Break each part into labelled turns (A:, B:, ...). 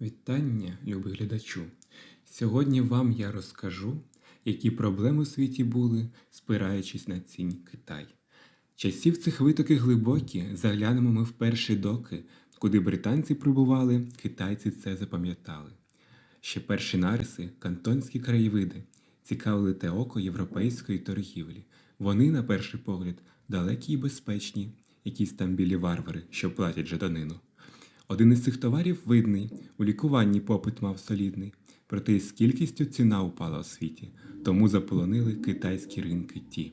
A: Вітання, любий глядачу! Сьогодні вам я розкажу, які проблеми у світі були, спираючись на цінь Китай. Часів цих витоки глибокі, заглянемо ми в перші доки, куди британці прибували, китайці це запам'ятали. Ще перші нариси, кантонські краєвиди, цікавили те око європейської торгівлі. Вони, на перший погляд, далекі й безпечні, якісь там білі варвари, що платять жаданину. Один із цих товарів видний, у лікуванні попит мав солідний, проте із кількістю ціна упала у світі, тому заполонили китайські ринки ті.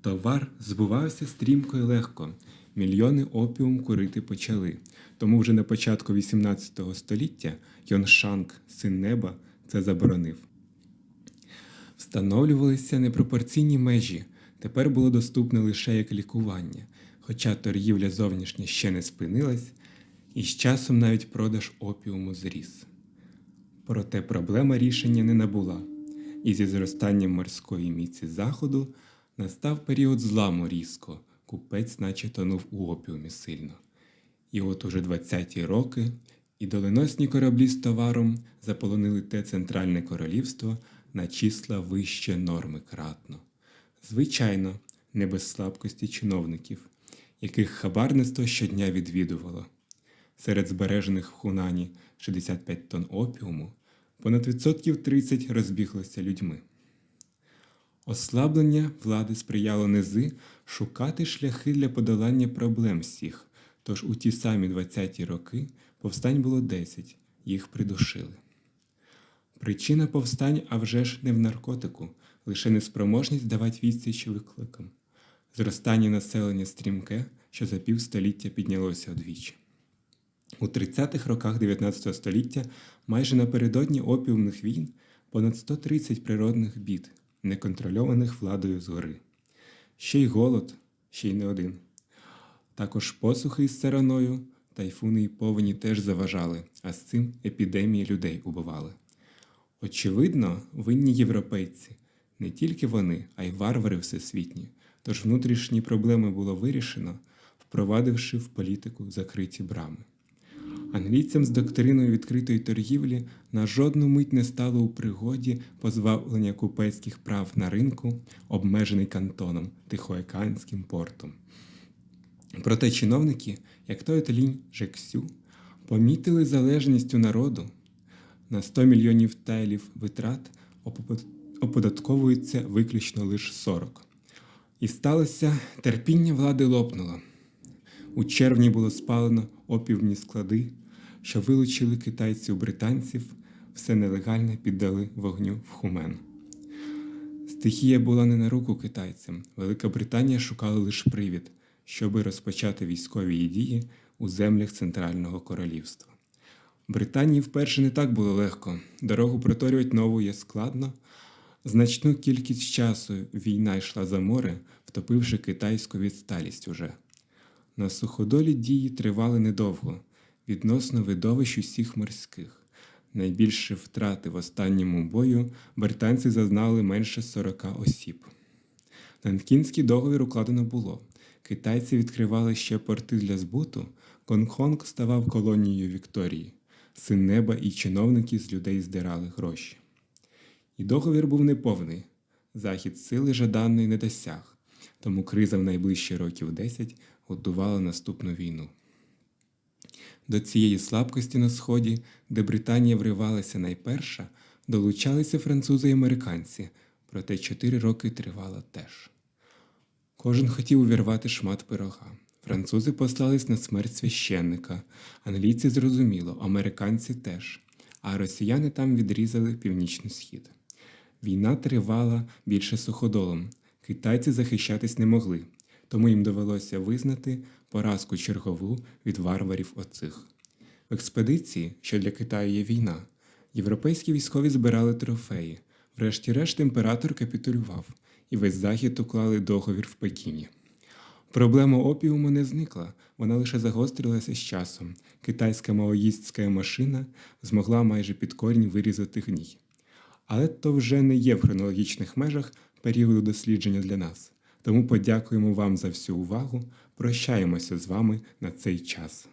A: Товар збувався стрімко і легко, мільйони опіум курити почали. Тому вже на початку 18 століття Йон Шанг, син неба, це заборонив. Встановлювалися непропорційні межі, тепер було доступне лише як лікування, хоча торгівля зовнішня ще не спинилась, і з часом навіть продаж опіуму зріс. Проте проблема рішення не набула, і зі зростанням морської міці заходу настав період зламу різко, купець наче тонув у опіумі сильно. І от уже 20-ті роки і доленосні кораблі з товаром заполонили те центральне королівство на числа вище норми кратно. Звичайно, не без слабкості чиновників, яких хабарництво щодня відвідувало. Серед збережених в Хунані 65 тонн опіуму понад відсотків 30 розбіглося людьми. Ослаблення влади сприяло низи шукати шляхи для подолання проблем всіх, тож у ті самі 20-ті роки повстань було 10, їх придушили. Причина повстань а вже ж не в наркотику, лише неспроможність давати відсіч викликам. Зростання населення стрімке, що за півстоліття піднялося одвічі. У 30-х роках 19 століття майже напередодні опіумних війн понад 130 природних бід, неконтрольованих владою згори. Ще й голод, ще й не один. Також посухи із сараною, тайфуни й повені теж заважали, а з цим епідемії людей убивали. Очевидно, винні європейці, не тільки вони, а й варвари всесвітні, тож внутрішні проблеми було вирішено, впровадивши в політику закриті брами. Англійцям з доктриною відкритої торгівлі на жодну мить не стало у пригоді позбавлення купецьких прав на ринку, обмежений кантоном Тихоокеанським портом. Проте чиновники, як той Лінь Жексю, помітили залежність у народу. На 100 мільйонів тайлів витрат оподатковується виключно лише 40. І сталося терпіння влади лопнуло. У червні було спалено опівні склади, що вилучили китайців британців, все нелегальне піддали вогню в хумен. Стихія була не на руку китайцям. Велика Британія шукала лише привід, щоби розпочати військові дії у землях Центрального королівства. Британії вперше не так було легко. Дорогу проторювати нову є складно. Значну кількість часу війна йшла за море, втопивши китайську відсталість уже. На суходолі дії тривали недовго, відносно видовищ усіх морських. Найбільше втрати в останньому бою британці зазнали менше 40 осіб. Нанкінський договір укладено було. Китайці відкривали ще порти для збуту, Гонконг ставав колонією Вікторії, син неба і чиновники з людей здирали гроші. І договір був неповний. Захід сили жаданої не досяг, тому криза в найближчі років 10 готувала наступну війну. До цієї слабкості на Сході, де Британія вривалася найперша, долучалися французи і американці, проте чотири роки тривала теж. Кожен хотів увірвати шмат пирога. Французи послались на смерть священника, англійці зрозуміло, американці теж, а росіяни там відрізали північний схід. Війна тривала більше суходолом, китайці захищатись не могли, тому їм довелося визнати поразку чергову від варварів оцих. В експедиції, що для Китаю є війна, європейські військові збирали трофеї. Врешті-решт імператор капітулював, і весь захід уклали договір в Пекіні. Проблема опіуму не зникла, вона лише загострилася з часом. Китайська маоїстська машина змогла майже під корінь вирізати гній. Але то вже не є в хронологічних межах періоду дослідження для нас. Тому подякуємо вам за всю увагу. Прощаємося з вами на цей час.